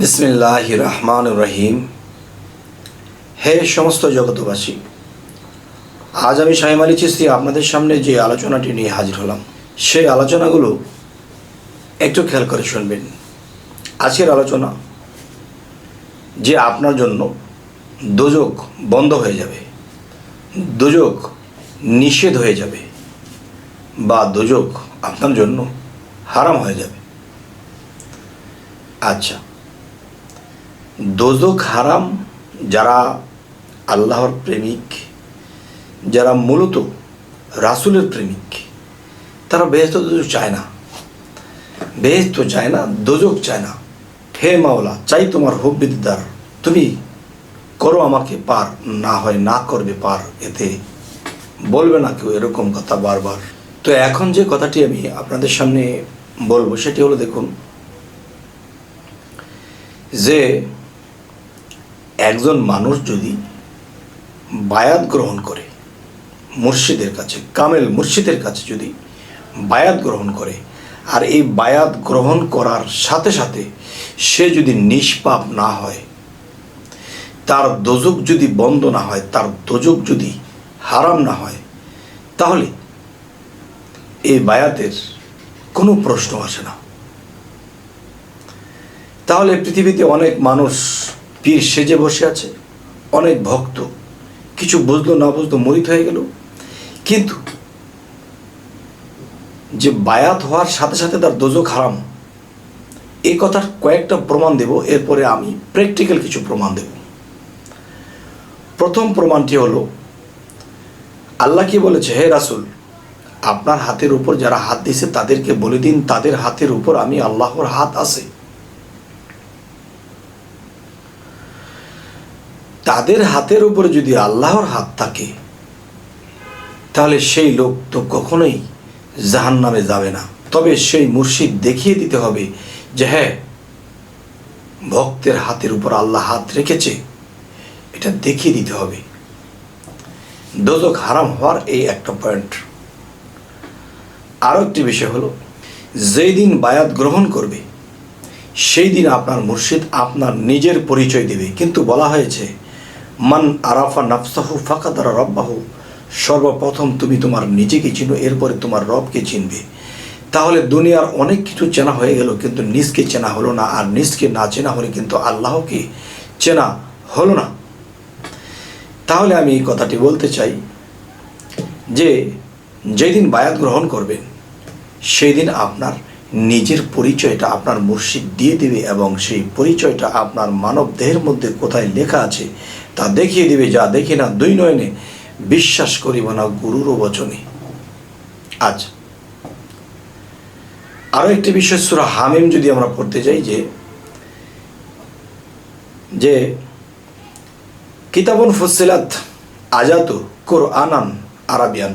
বিসমিল্লাহ রহমান রহিম হে সমস্ত জগতবাসী আজ আমি শাহিম আলী চিস্তি আপনাদের সামনে যে আলোচনাটি নিয়ে হাজির হলাম, সেই আলোচনাগুলো একটু খেয়াল করে শুনবেন। আজকের আলোচনা যে আপনার জন্য দোজক বন্ধ হয়ে যাবে দোজক নিষেধ হয়ে যাবে, বা দোজক আপনার জন্য হারাম হয়ে যাবে। আচ্ছা দোজক হারাম যারা আল্লাহর প্রেমিক, যারা মূলত রাসুলের প্রেমিক, তারা বেহেস্ত দোজক চায় না। বেহেস্ত চায় না, দোজক চায় না। হে মাওলা, চাই তোমার হোক বিদ্যার। তুমি করো আমাকে পার, না হয় না করবে পার। এতে বলবে না কেউ এরকম কথা বারবার। তো এখন যে কথাটি আমি আপনাদের সামনে বলব, সেটি হলো দেখুন, যে একজন মানুষ যদি বায়াত গ্রহণ করে, মুর্শিদের কাছে, কামেল মুর্শিদের কাছে যদি বায়াত গ্রহণ করে, আর এই বায়াত গ্রহণ করার সাথে সাথে সে যদি নিষ্পাপ না হয়, তার দোজক যদি বন্ধ না হয়, তার দোজক যদি হারাম না হয়, তাহলে এই বায়াতের কোনো প্রশ্ন আসে না। তাহলে পৃথিবীতে অনেক মানুষ পীর সেজে বসে আছে, অনেক ভক্ত। কিছু বুঝলো, না বুঝলো, মরিত হয়ে গেল। কিন্তু যে বায়াত হওয়ার সাথে সাথে তার দোজক হারাম। এই কথার কয়েকটা প্রমাণ দেব, এরপরে আমি প্র্যাকটিক্যাল কিছু প্রমাণ দেব। প্রথম প্রমাণটি হলো, আল্লাহ কি বলেছে, হে রাসুল, আপনার হাতের উপর যারা হাত দিছে তাদেরকে বলে দিন, তাদের হাতের উপর আমি আল্লাহর হাত আছে। তাদের হাতের উপরে যদি আল্লাহর হাত থাকে, তাহলে সেই লোক তো কখনোই জাহান নামে যাবে না। তবে সেই মুর্শিদ দেখিয়ে দিতে হবে যে হ্যাঁ ভক্তের হাতের উপর আল্লাহ হাত রেখেছে, এটা দেখিয়ে দিতে হবে। দোজক হারাম হওয়ার এই একটা পয়েন্ট। আরও একটি বিষয় হলো, যেই দিন বায়াত গ্রহণ করবে, সেই দিন আপনার মুর্শিদ আপনার নিজের পরিচয় দেবে। কিন্তু বলা হয়েছে মান আরাফা নাফসাহু ফাঁকাদারা রব্বাহু, সর্বপ্রথম তুমি তোমার নিজেকে চিনো, এরপরে তোমার রবকে চিনবে। তাহলে দুনিয়ার অনেক কিছু চেনা হয়ে গেল, কিন্তু নিজকে চেনা হলো না, আর নিজকে না চেনা হলে কিন্তু আল্লাহকে চেনা হলো না। তাহলে আমি এই কথাটি বলতে চাই যে, যেদিন বায়াত গ্রহণ করবেন সেই দিন আপনার নিজের পরিচয়টা আপনার মুর্শিদ দিয়ে দেবে এবং সেই পরিচয়টা আপনার মানব দেহের মধ্যে কোথায় লেখা আছে তা দেখিয়ে দিবে, যা দেখি না, দুই নয়নে বিশ্বাস করিব না গুরুর বচনে। আজ আরও একটি বিষয়, সুরা হামিম, যদি আমরা পড়তে যাই, যে যে কিতাবন ফুসিলাত আজাত কোরআনান আরাবিয়ান।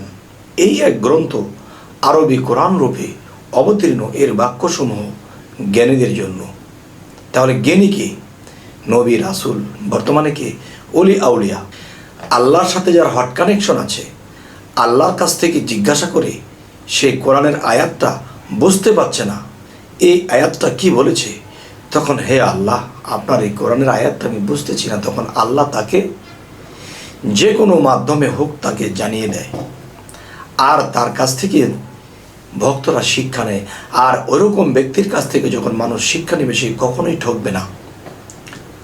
এই এক গ্রন্থ আরবি কোরআন রূপে অবতীর্ণ এর বাক্যসমূহ জ্ঞানীদের জন্য। তাহলে জ্ঞানী কে? নবী, রাসুল, বর্তমানে কে? অলি আউলিয়া। আল্লাহর সাথে যার হট কানেকশন আছে, আল্লাহর কাছ থেকে জিজ্ঞাসা করে সে কোরআনের আয়াতটা বুঝতে পারছে না। এই আয়াতটা কি বলেছে? তখন হে আল্লাহ, আপনার এই কোরআনের আয়াতটা আমি বুঝতেছি না। তখন আল্লাহ তাকে যে কোনো মাধ্যমে হোক তাকে জানিয়ে দেয়। আর তার কাছ থেকে ভক্তরা শিক্ষা নেয়। আর ওরকম ব্যক্তির কাছ থেকে যখন মানুষ শিক্ষা নেবে, সে কখনোই ঠকবে না।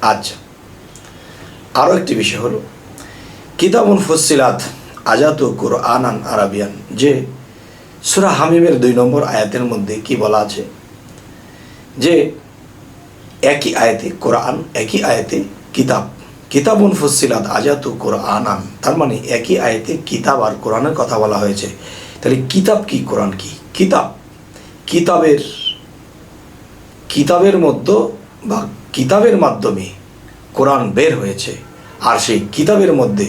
আচ্ছা। আরও একটি বিষয় হলো কিতাবুন ফুসিলাত আজাত কোরআনান আরাবিয়ান, যে সুরা হামিমের দুই নম্বর আয়াতের মধ্যে কি বলা আছে? যে একই আয়াতে কোরআন, একই আয়াতে কিতাব। কিতাবুন ফুসিলাত আজাতু কোরআনান, তার মানে একই আয়াতে কিতাব আর কোরআনের কথা বলা হয়েছে। তাহলে কিতাব কি, কোরআন কি? কিতাব। কিতাবের কিতাবের মধ্য বা কিতাবের মাধ্যমে কোরআন বের হয়েছে আর সেই কিতাবের মধ্যে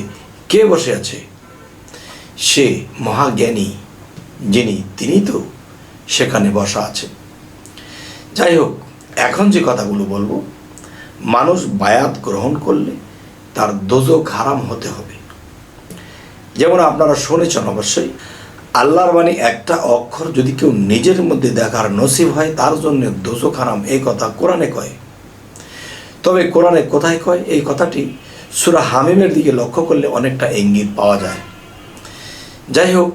কে বসে আছে? সে মহাজ্ঞানী যিনি, তিনি তো সেখানে বসা আছে যাই হোক, এখন যে কথাগুলো বলব, মানুষ বায়াত গ্রহণ করলে তার দোজক হারাম হতে হবে। যেমন আপনারা শুনেছেন অবশ্যই, আল্লাহর বাণী একটা অক্ষর যদি কেউ নিজের মধ্যে দেখার নসিব হয়, তার জন্য দোজক হারাম। এই কথা কোরআনে কয়। তবে কোরআনে কোথায় কয়? এই কথাটি সুরা হামিমের দিকে লক্ষ্য করলে অনেকটা ইঙ্গিত পাওয়া যায়। যাই হোক,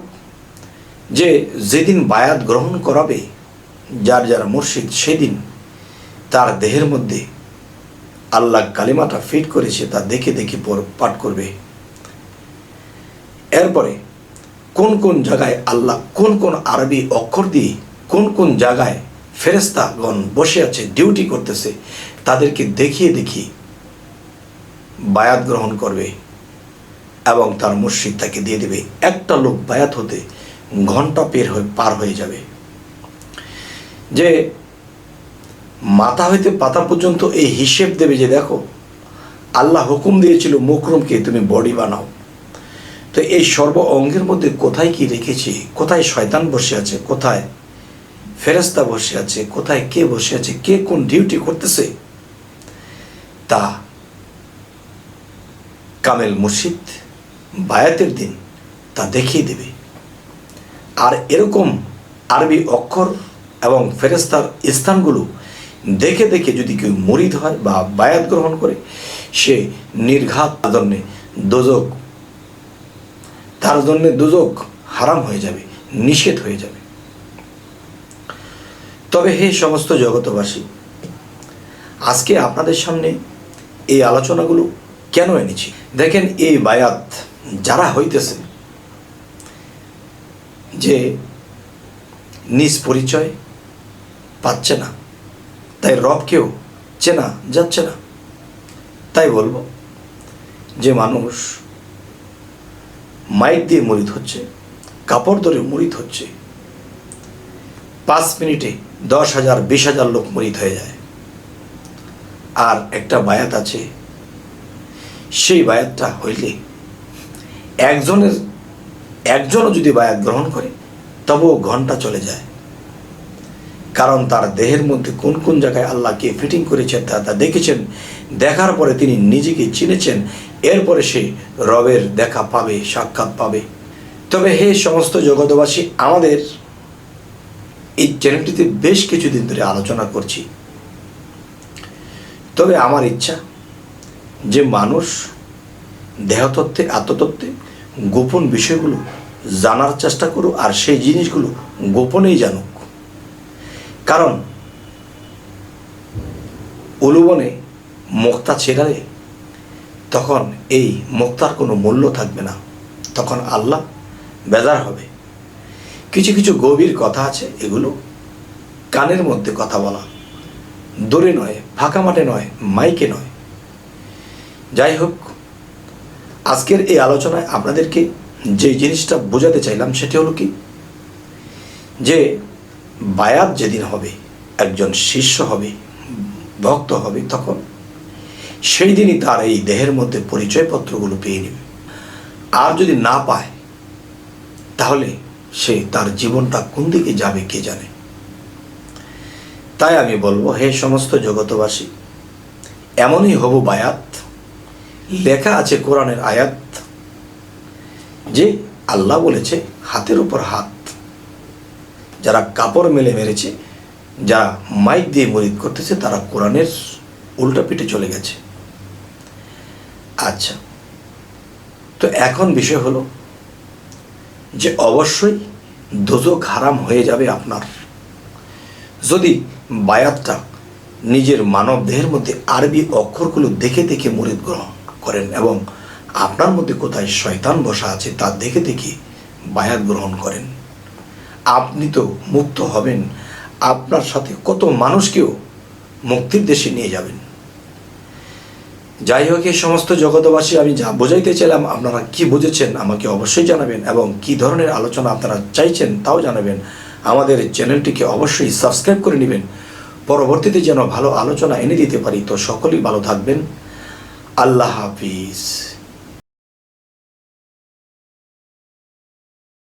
যে যেদিন বায়াত গ্রহণ করাবে, যার যার মুর্শিদ সেদিন তার দেহের মধ্যে আল্লাহ কালিমাটা ফিট করেছে তা দেখে দেখে পাঠ করবে। এরপরে কোন কোন জায়গায় আল্লাহ কোন কোন আরবি অক্ষর দিয়ে কোন কোন জায়গায় ফেরেস্তাগণ বসে আছে ডিউটি করতেছে তাদেরকে দেখিয়ে দেখিয়ে বায়াত গ্রহণ করবে এবং তার মুর্শিদ তাকে দিয়ে দেবে। একটা লোক বায়াত হতে ঘণ্টা পের হয়ে পার হয়ে যাবে। যে মাথা হইতে পাতা পর্যন্ত এই হিসেব দেবে যে দেখো, আল্লাহ হুকুম দিয়েছিল, মুকরমকে তুমি বডি বানাও। তো এই সর্ব অঙ্গের মধ্যে কোথায় কি রেখেছি? কোথায় শয়তান বসে আছে? কোথায় ফেরেস্তা বসে আছে? কোথায় কে বসে আছে? কে কোন ডিউটি করতেছে? তা কামেল মুর্শিদ বায়াতের দিন তা দেখিয়ে দেবে। আর এরকম আরবি অক্ষর এবং ফেরেস্তার স্থানগুলো দেখে দেখে যদি কেউ মরিদ হয় বা বায়াত গ্রহণ করে, সে নির্ঘাত আদন্যে দোজক তার জন্য দুজক হারাম হয়ে যাবে, নিষেধ হয়ে যাবে। তবে হে সমস্ত জগতবাসী আজকে আপনাদের সামনে এই আলোচনাগুলো কেন এনেছি? দেখেন এই বায়াত যারা হইতেছে, যে নিজ পরিচয় পাচ্ছে না, তাই রবকেও চেনা যাচ্ছে না। তাই বলব যে মানুষ মাইক দিয়ে মরিত হচ্ছে, কাপড় ধরে মরিত হচ্ছে, পাঁচ মিনিটে দশ হাজার, বিশ হাজার লোক মরিত হয়ে যায়। আর একটা বায়াত আছে। সেই বায়াতটা হইলে একজনের, একজনও যদি বায়াত গ্রহণ করে, তবুও ঘণ্টা চলে যায়। কারণ তার দেহের মধ্যে কোন কোন জায়গায় আল্লাহকে ফিটিং করেছেন, তা তা দেখেছেন, দেখার পরে তিনি নিজেকে চিনেছেন, এরপরে সে রবের দেখা পাবে, সাক্ষাৎ পাবে। তবে হে সমস্ত জগতবাসী আমাদের এই চ্যানেলটিতে বেশ কিছুদিন ধরে আলোচনা করছি। তবে আমার ইচ্ছা যে মানুষ দেহতত্ত্বে, আত্মতত্ত্বে গোপন বিষয়গুলো জানার চেষ্টা করুক আর সেই জিনিসগুলো গোপনেই জানুক। কারণ উলুবনে মুক্তা ছেড়ালে তখন এই মুক্তার কোনো মূল্য থাকবে না। তখন আল্লাহ বেজার হবে। কিছু কিছু গভীর কথা আছে, এগুলো কানের মধ্যে কথা বলা। দূরে নয়, ফাঁকা মাঠে নয়, মাইকে নয়। যাই হোক, আজকের এই আলোচনায় আপনাদেরকে যে জিনিসটা বোঝাতে চাইলাম সেটি হলো কি? যে বায়াত যেদিন হবে, একজন শিষ্য হবে, ভক্ত হবে, তখন সেই দিনই তার এই দেহের মধ্যে পরিচয়পত্রগুলো পেয়ে নেবে। আর যদি না পায়, তাহলে সে তার জীবনটা কোন দিকে যাবে কে জানে? তাই আমি বলব, হে সমস্ত জগতবাসী এমনই হব বায়াত। লেখা আছে কোরআনের আয়াত, যে আল্লাহ বলেছে, হাতের উপর হাত। যারা কাপড় মেলে মেরেছে, যারা মাইক দিয়ে মরিদ করতেছে, তারা কোরআনের উল্টা পিঠে চলে গেছে। আচ্ছা তো এখন বিষয় হলো যে অবশ্যই দোজক হারাম হয়ে যাবে আপনার। যদি বায়াতটা নিজের মানব দেহের মধ্যে আরবি অক্ষরগুলো দেখে দেখে মরিদ গ্রহণ করেন এবং আপনার মধ্যে কোথায় শয়তান বসা আছে তা দেখে দেখে বায়াত গ্রহণ করেন। আপনি তো মুক্ত হবেন। আপনার সাথে কত মানুষকেও মুক্তির দেশে নিয়ে যাবেন। যাই হোক, এই সমস্ত জগতবাসী আমি যা বোঝাইতে চাইলাম, আপনারা কি বুঝেছেন আমাকে অবশ্যই জানাবেন এবং কি ধরনের আলোচনা আপনারা চাইছেন তাও জানাবেন। আমাদের চ্যানেলটিকে অবশ্যই সাবস্ক্রাইব করে নেবেন। পরবর্তীতে যেন ভালো আলোচনা এনে দিতে পারি তো সকলেই ভালো থাকবেন। আল্লাহ হাফিজ।